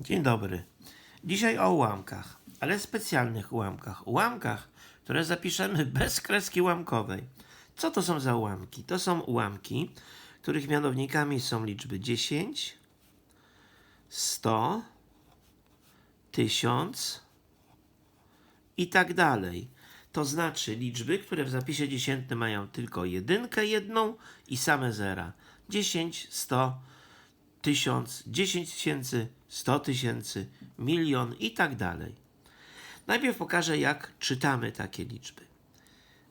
Dzień dobry. Dzisiaj o ułamkach, ale specjalnych ułamkach. Ułamkach, które zapiszemy bez kreski ułamkowej. Co to są za ułamki? To są ułamki, których mianownikami są liczby 10, 100, 1000 i tak dalej. To znaczy liczby, które w zapisie dziesiętnym mają tylko jedynkę jedną i same zera. 10, 100, tysiąc, dziesięć tysięcy, sto tysięcy, milion i tak dalej. Najpierw pokażę, jak czytamy takie liczby.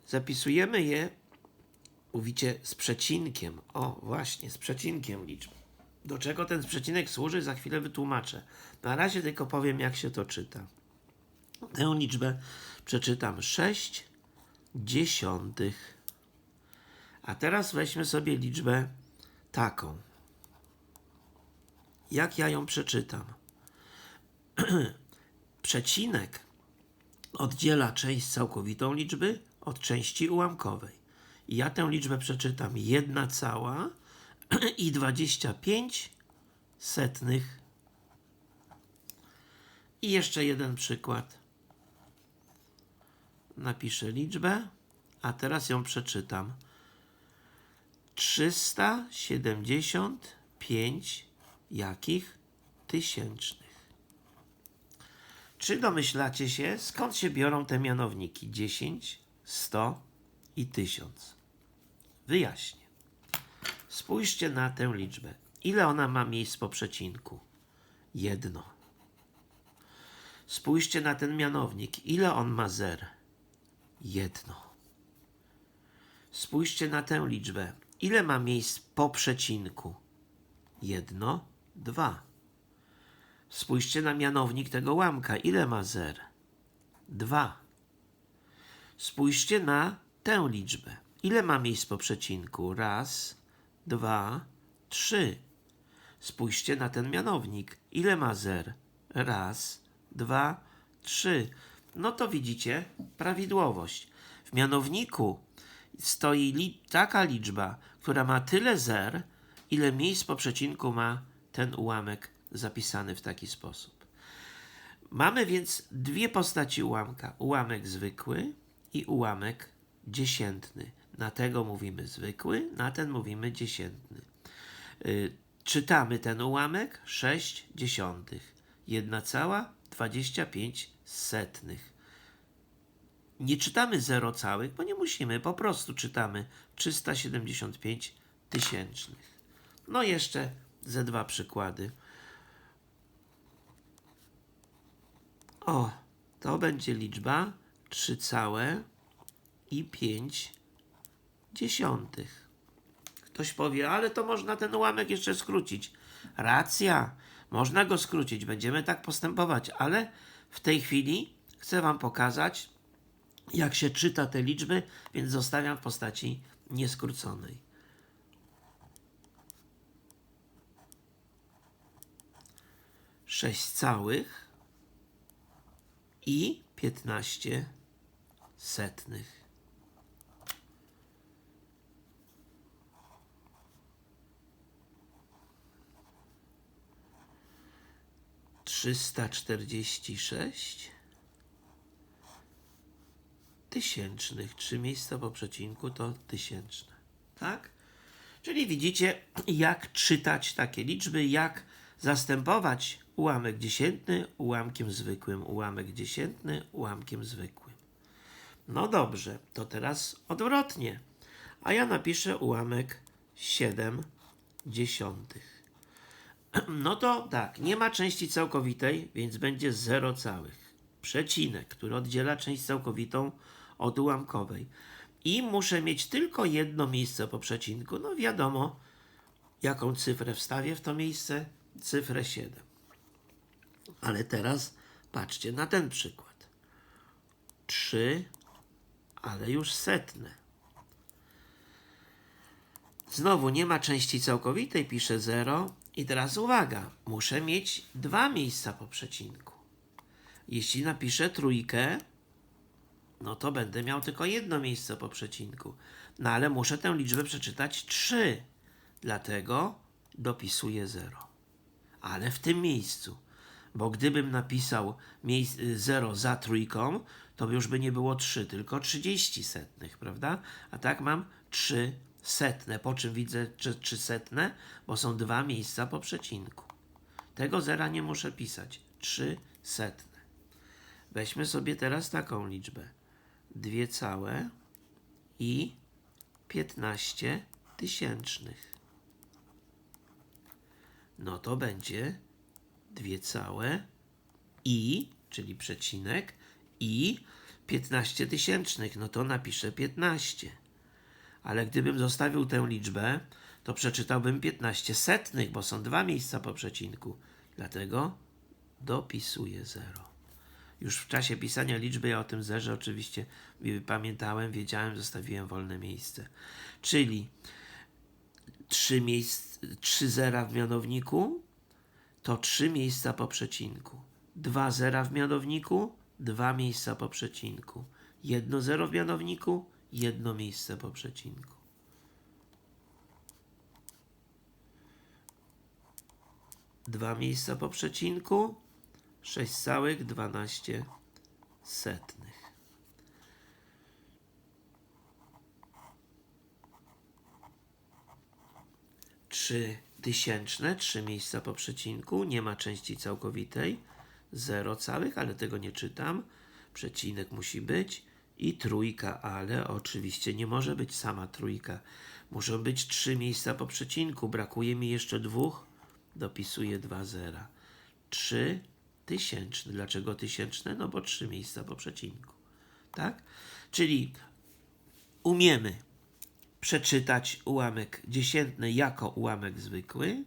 Zapisujemy je, mówicie, z przecinkiem. O, właśnie, z przecinkiem liczb. Do czego ten przecinek służy, za chwilę wytłumaczę. Na razie tylko powiem, jak się to czyta. Tę liczbę przeczytam 6 dziesiątych. A teraz weźmy sobie liczbę taką. Jak ja ją przeczytam? Przecinek oddziela część całkowitą liczby od części ułamkowej. Ja tę liczbę przeczytam 1 cała i 25 setnych. I jeszcze jeden przykład. Napiszę liczbę, a teraz ją przeczytam. 375 jakich tysięcznych. Czy domyślacie się, skąd się biorą te mianowniki 10, 100 i 1000? Wyjaśnię. Spójrzcie na tę liczbę. Ile ona ma miejsc po przecinku? Jedno. Spójrzcie na ten mianownik. Ile on ma zer? Jedno. Spójrzcie na tę liczbę. Ile ma miejsc po przecinku? Jedno, dwa. Spójrzcie na mianownik tego łamka. Ile ma zer? Dwa. Spójrzcie na tę liczbę. Ile ma miejsc po przecinku? Raz, dwa, trzy. Spójrzcie na ten mianownik. Ile ma zer? Raz, dwa, trzy. No to widzicie prawidłowość. W mianowniku stoi li taka liczba, która ma tyle zer, ile miejsc po przecinku ma ten ułamek zapisany w taki sposób. Mamy więc dwie postaci ułamka. Ułamek zwykły i ułamek dziesiętny. Na tego mówimy zwykły, na ten mówimy dziesiętny. Y, czytamy ten ułamek 6 dziesiątych. 1 cała 25 setnych. Nie czytamy 0 całych, bo nie musimy, po prostu czytamy 375 tysięcznych. No jeszcze ze dwa przykłady. O, to będzie liczba 3 całe i 5 dziesiątych. Ktoś powie, ale to można ten ułamek jeszcze skrócić. Racja, można go skrócić, będziemy tak postępować, ale w tej chwili chcę Wam pokazać, jak się czyta te liczby, więc zostawiam w postaci nieskróconej. 6 całych i 15 setnych. Trzysta czterdzieści sześć tysięcznych. Trzy miejsca po przecinku to tysięczne. Tak? Czyli widzicie, jak czytać takie liczby, jak zastępować ułamek dziesiętny ułamkiem zwykłym, ułamek dziesiętny ułamkiem zwykłym. No dobrze, to teraz odwrotnie. A ja napiszę ułamek 7 dziesiątych. No to tak, nie ma części całkowitej, więc będzie 0 całych. Przecinek, który oddziela część całkowitą od ułamkowej. I muszę mieć tylko jedno miejsce po przecinku. No wiadomo, jaką cyfrę wstawię w to miejsce cyfrę 7. Ale teraz patrzcie na ten przykład. 3, ale już setne. Znowu nie ma części całkowitej, piszę 0. I teraz uwaga, muszę mieć dwa miejsca po przecinku. Jeśli napiszę trójkę, no to będę miał tylko jedno miejsce po przecinku. No ale muszę tę liczbę przeczytać 3. Dlatego dopisuję 0 ale w tym miejscu. Bo gdybym napisał miejsc- 0 za trójką, to już by nie było 3, tylko 30 setnych, prawda? A tak mam 3 setne. Po czym widzę 3 setne? Bo są dwa miejsca po przecinku. Tego zera nie muszę pisać. 3 setne. Weźmy sobie teraz taką liczbę. 2 całe i 15 tysięcznych. No to będzie 2 całe i, czyli przecinek, i 15 tysięcznych. No to napiszę 15. Ale gdybym zostawił tę liczbę, to przeczytałbym 15 setnych, bo są dwa miejsca po przecinku. Dlatego dopisuję 0. Już w czasie pisania liczby ja o tym zerze oczywiście pamiętałem, wiedziałem, zostawiłem wolne miejsce. Czyli 3, miejsc, 3 zera w mianowniku to 3 miejsca po przecinku. 2 zera w mianowniku, 2 miejsca po przecinku. 1 zero w mianowniku, jedno miejsce po przecinku. Dwa miejsca po przecinku, 6 całych 12 setnych. Trzy tysięczne, trzy miejsca po przecinku, nie ma części całkowitej, 0 całych, ale tego nie czytam. Przecinek musi być i trójka, ale oczywiście nie może być sama trójka. Muszą być trzy miejsca po przecinku. Brakuje mi jeszcze dwóch. Dopisuję dwa zera. Trzy tysięczne. Dlaczego tysięczne? No bo trzy miejsca po przecinku. Tak? Czyli umiemy przeczytać ułamek dziesiętny jako ułamek zwykły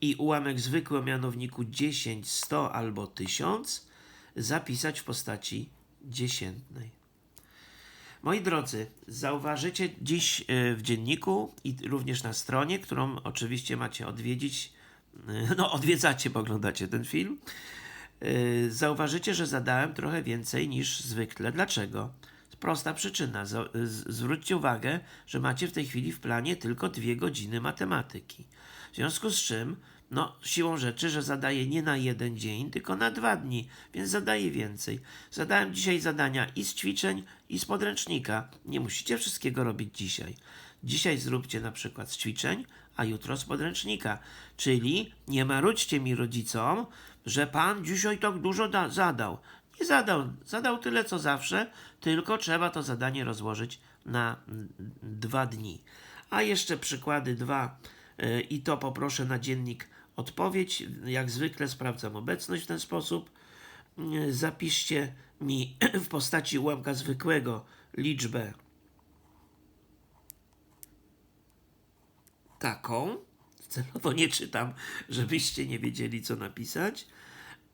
i ułamek zwykły o mianowniku 10, 100 albo 1000 zapisać w postaci dziesiętnej. Moi drodzy, zauważycie dziś y, w dzienniku i również na stronie, którą oczywiście macie odwiedzić, y, no odwiedzacie, bo oglądacie ten film, y, zauważycie, że zadałem trochę więcej niż zwykle. Dlaczego? Prosta przyczyna. Zwróćcie uwagę, że macie w tej chwili w planie tylko dwie godziny matematyki. W związku z czym, no, siłą rzeczy, że zadaję nie na jeden dzień, tylko na dwa dni, więc zadaję więcej. Zadałem dzisiaj zadania i z ćwiczeń, i z podręcznika. Nie musicie wszystkiego robić dzisiaj. Dzisiaj zróbcie na przykład z ćwiczeń, a jutro z podręcznika. Czyli nie marudźcie mi rodzicom, że pan dzisiaj tak dużo da- zadał. Nie zadał, zadał tyle co zawsze, tylko trzeba to zadanie rozłożyć na dwa dni. A jeszcze przykłady dwa y, i to poproszę na dziennik odpowiedź. Jak zwykle sprawdzam obecność w ten sposób. Y, Zapiszcie mi w postaci ułamka zwykłego liczbę taką. Celowo nie czytam, żebyście nie wiedzieli, co napisać.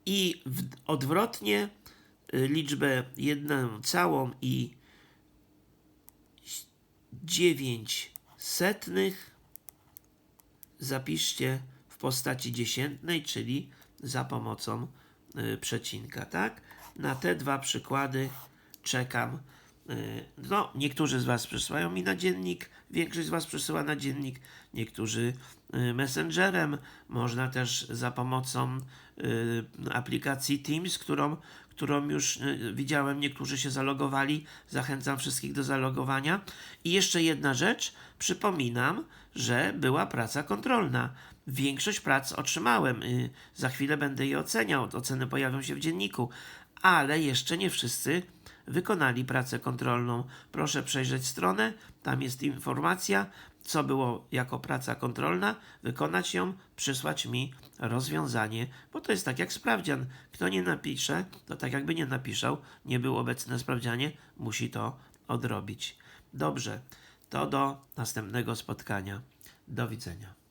I odwrotnie liczbę jedną całą i 9 setnych zapiszcie w postaci dziesiętnej, czyli za pomocą y, przecinka, tak? Na te dwa przykłady czekam. Y, No, niektórzy z Was przysyłają mi na dziennik, większość z Was przysyła na dziennik, niektórzy y, messengerem, można też za pomocą y, aplikacji Teams, którą, którą już widziałem, niektórzy się zalogowali. Zachęcam wszystkich do zalogowania. I jeszcze jedna rzecz, przypominam, że była praca kontrolna. Większość prac otrzymałem. Za chwilę będę je oceniał. Oceny pojawią się w dzienniku. Ale jeszcze nie wszyscy wykonali pracę kontrolną. Proszę przejrzeć stronę, tam jest informacja, co było jako praca kontrolna, wykonać ją, przysłać mi rozwiązanie, bo to jest tak jak sprawdzian. Kto nie napisze, to tak jakby nie napisał, nie był obecny na sprawdzianie, musi to odrobić. Dobrze, to do następnego spotkania. Do widzenia.